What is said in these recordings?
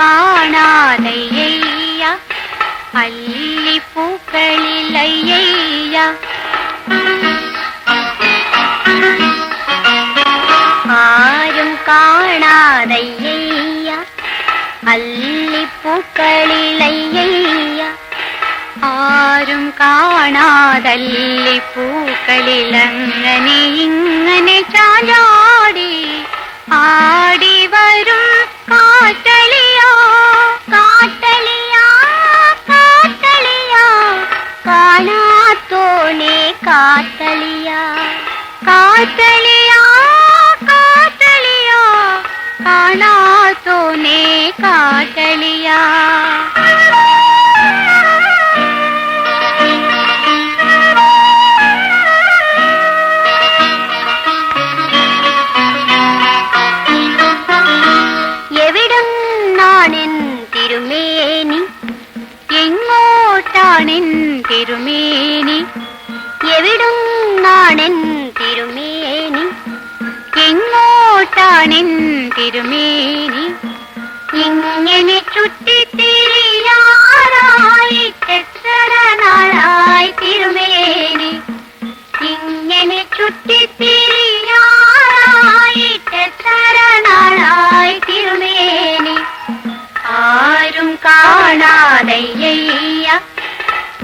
കാണാതെയ്യ അല്ലിപ്പൂക്കളിലയ്യ ആരും കാണാതെയ്യ അല്ലിപ്പൂക്കളിലയ്യ ആരും കാണാതല്ലിപ്പൂക്കളിലങ്ങനെ ഇങ്ങനെ ചാഞ്ഞാ போனே காத்தலியா காத்தலியா காத்தலியா காணா தோனே காட்டலியா திருமேனி எங்கோட்டானின் திருமேனி എവിടുന്നാണെൻ തിരുമേനി. എങ്ങോട്ടാണെൻ തിരുമേനി? ഇങ്ങനെ ചുറ്റിത്തിരിയാറായി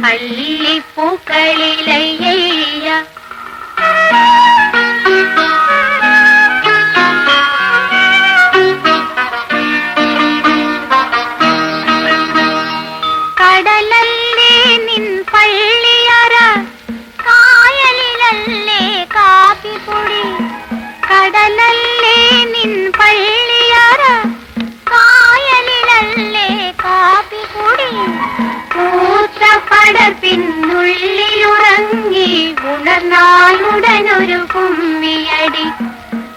அள்ளி பூக்களிலையா പൂത്ത പടപ്പിന്നുള്ളിലുറങ്ങി ഉണർന്നാലുടനൊരു കുമ്മിയടി.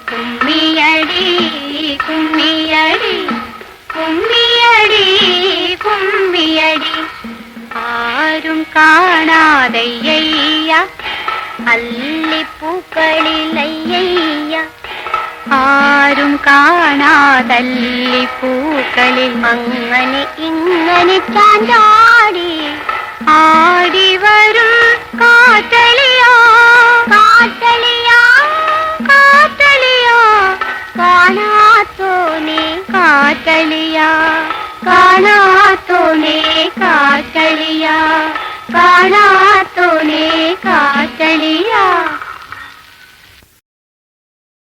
കുമ്മിയടി കുമ്മിയടി കുമ്മിയടി കുമ്മിയടി. ആരും കാണാതയ്യ അല്ലിപ്പൂക്കളിലയ്യ ആരും കാണാതല്ലിപ്പൂക്കളിൽ അങ്ങനെ ഇങ്ങനെ ചാഞ്ചാടി காத்தளியா காணாத்தோனே காத்தளியா காணாத்தோனே காத்தளியா